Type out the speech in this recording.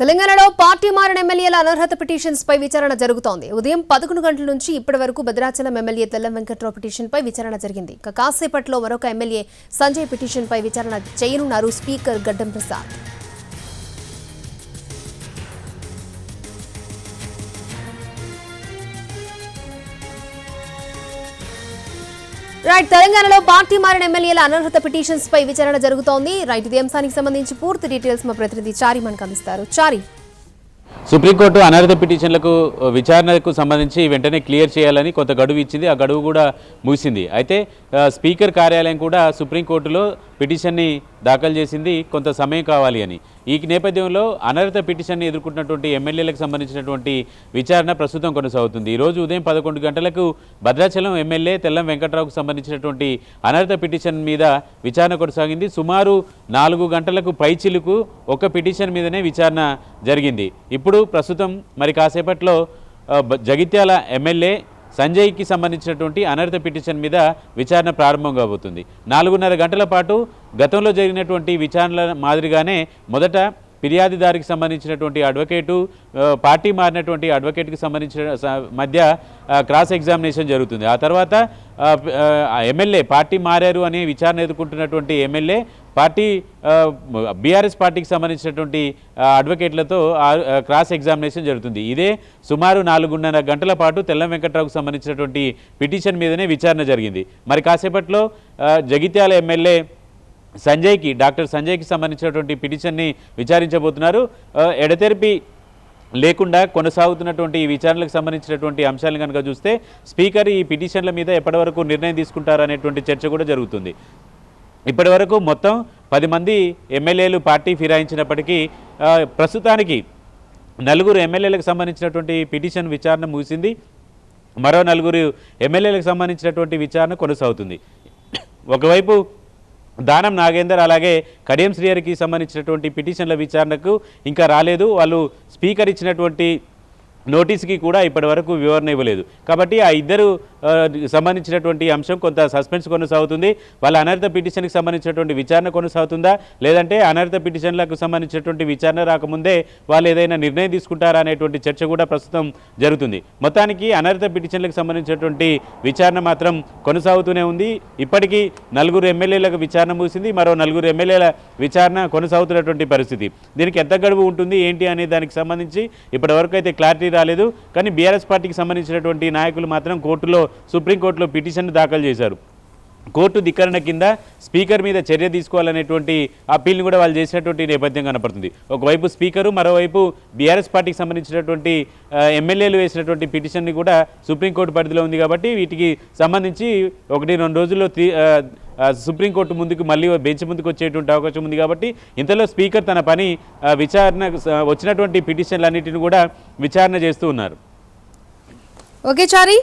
తెలంగాణలో పార్టీ మారిన ఎమ్మెల్యేల అనర్హత పిటిషన్స్ పై విచారణ జరుగుతోంది. ఉదయం పదకొండు గంటల నుంచి ఇప్పటి వరకు భద్రాచలం ఎమ్మెల్యే తెల్లం వెంకట్రావు పిటిషన్ పై విచారణ జరిగింది. ఇక కాసేపట్లో మరొక ఎమ్మెల్యే సంజయ్ పిటిషన్ పై విచారణ చేయనున్నారు స్పీకర్ గడ్డం ప్రసాద్. రైట్ తెలంగాణలో పార్టీ మారిన ఎమ్మెల్యేల అనర్హత పిటిషన్స్ పై విచారణ జరుగుతోంది. రైట్ ఇది అంశానికి సంబంధించి పూర్తి డీటెయిల్స్ మా ప్రతినిధి చారి మనకు అందిస్తారు. చారి. సుప్రీంకోర్టు అనర్హత పిటిషన్లకు విచారణకు సంబంధించి వెంటనే క్లియర్ చేయాలని కొంత గడువు ఇచ్చింది. ఆ గడువు కూడా ముగిసింది. అయితే స్పీకర్ కార్యాలయం కూడా సుప్రీంకోర్టులో పిటిషన్ని దాఖలు చేసింది కొంత సమయం కావాలి అని. ఈ నేపథ్యంలో అనర్హత పిటిషన్ని ఎదుర్కొంటున్నటువంటి ఎమ్మెల్యేలకు సంబంధించినటువంటి విచారణ ప్రస్తుతం కొనసాగుతుంది. ఈరోజు ఉదయం పదకొండు గంటలకు భద్రాచలం ఎమ్మెల్యే తెల్లం వెంకట్రావుకు సంబంధించినటువంటి అనర్హత పిటిషన్ మీద విచారణ కొనసాగింది. సుమారు నాలుగు గంటలకు పైచిలుకు ఒక పిటిషన్ మీదనే విచారణ జరిగింది. ఇప్పుడు ప్రస్తుతం మరి కాసేపట్లో జగిత్యాల ఎమ్మెల్యే సంజయ్కి సంబంధించినటువంటి అనర్హత పిటిషన్ మీద విచారణ ప్రారంభం కాబోతుంది. నాలుగున్నర గంటల పాటు గతంలో జరిగినటువంటి విచారణల మాదిరిగానే మొదట ఫిర్యాదుదారికి సంబంధించినటువంటి అడ్వకేటు పార్టీ మారినటువంటి అడ్వకేట్కి సంబంధించిన మధ్య క్రాస్ ఎగ్జామినేషన్ జరుగుతుంది. ఆ తర్వాత ఎమ్మెల్యే పార్టీ మారారు అనే విచారణ ఎదుర్కొంటున్నటువంటి ఎమ్మెల్యే పార్టీ బీఆర్ఎస్ పార్టీకి సంబంధించినటువంటి అడ్వకేట్లతో క్రాస్ ఎగ్జామినేషన్ జరుగుతుంది. ఇదే సుమారు నాలుగున్నర గంటల పాటు తెల్లం వెంకట్రావుకు సంబంధించినటువంటి పిటిషన్ మీదనే విచారణ జరిగింది. మరి కాసేపట్లో జగిత్యాల ఎమ్మెల్యే సంజయ్కి డాక్టర్ సంజయ్కి సంబంధించినటువంటి పిటిషన్ని విచారించబోతున్నారు. ఎడతెరిపి లేకుండా కొనసాగుతున్నటువంటి ఈ విచారణలకు సంబంధించినటువంటి అంశాలను కనుక చూస్తే స్పీకర్ ఈ పిటిషన్ల మీద ఎప్పటివరకు నిర్ణయం తీసుకుంటారనేటువంటి చర్చ కూడా జరుగుతుంది. ఇప్పటివరకు మొత్తం పది మంది ఎమ్మెల్యేలు పార్టీ ఫిరాయించినప్పటికీ ప్రస్తుతానికి నలుగురు ఎమ్మెల్యేలకు సంబంధించినటువంటి పిటిషన్ విచారణ ముగిసింది. మరో నలుగురు ఎమ్మెల్యేలకు సంబంధించినటువంటి విచారణ కొనసాగుతుంది. ఒకవైపు దానం నాగేందర్ అలాగే కడియం శ్రీహరికి సంబంధించినటువంటి పిటిషన్ల విచారణకు ఇంకా రాలేదు. వాళ్ళు స్పీకర్ ఇచ్చినటువంటి నోటీస్కి కూడా ఇప్పటివరకు వివరణ ఇవ్వలేదు. కాబట్టి ఆ ఇద్దరు సంబంధించినటువంటి అంశం కొంత సస్పెన్స్ కొనసాగుతుంది. వాళ్ళ అనర్హత పిటిషన్కి సంబంధించినటువంటి విచారణ కొనసాగుతుందా? లేదంటే అనర్హత పిటిషన్లకు సంబంధించినటువంటి విచారణ రాకముందే వాళ్ళు ఏదైనా నిర్ణయం తీసుకుంటారా అనేటువంటి చర్చ కూడా ప్రస్తుతం జరుగుతుంది. మొత్తానికి అనర్హత పిటిషన్లకు సంబంధించినటువంటి విచారణ మాత్రం కొనసాగుతూనే ఉంది. ఇప్పటికీ నలుగురు ఎమ్మెల్యేలకు విచారణ ముగిసింది. మరో నలుగురు ఎమ్మెల్యేల విచారణ కొనసాగుతున్నటువంటి పరిస్థితి. దీనికి ఎంత గడువు ఉంటుంది? ఏంటి అనే దానికి సంబంధించి ఇప్పటివరకు అయితే క్లారిటీ రాలేదు. కానీ బీఆర్ఎస్ పార్టీకి సంబంధించినటువంటి నాయకులు మాత్రం కోర్టులో సుప్రీంకోర్టులో పిటిషన్ దాఖలు చేశారు. కోర్టు ధిక్కరణ కింద స్పీకర్ మీద చర్య తీసుకోవాలనేటువంటి అప్పీల్ని కూడా వాళ్ళు చేసినటువంటి నేపథ్యం కనపడుతుంది. ఒకవైపు స్పీకరు మరోవైపు బీఆర్ఎస్ పార్టీకి సంబంధించినటువంటి ఎమ్మెల్యేలు వేసినటువంటి పిటిషన్ని కూడా సుప్రీంకోర్టు పరిధిలో ఉంది కాబట్టి వీటికి సంబంధించి ఒకటి రెండు రోజుల్లో సుప్రీంకోర్టు ముందుకు మళ్ళీ బెంచ్ ముందుకు వచ్చేటువంటి అవకాశం ఉంది కాబట్టి ఇంతలో స్పీకర్ తన పని విచారణ వచ్చినటువంటి పిటిషన్లన్నింటిని కూడా విచారణ చేస్తూ ఉన్నారు. ఓకే చారీ.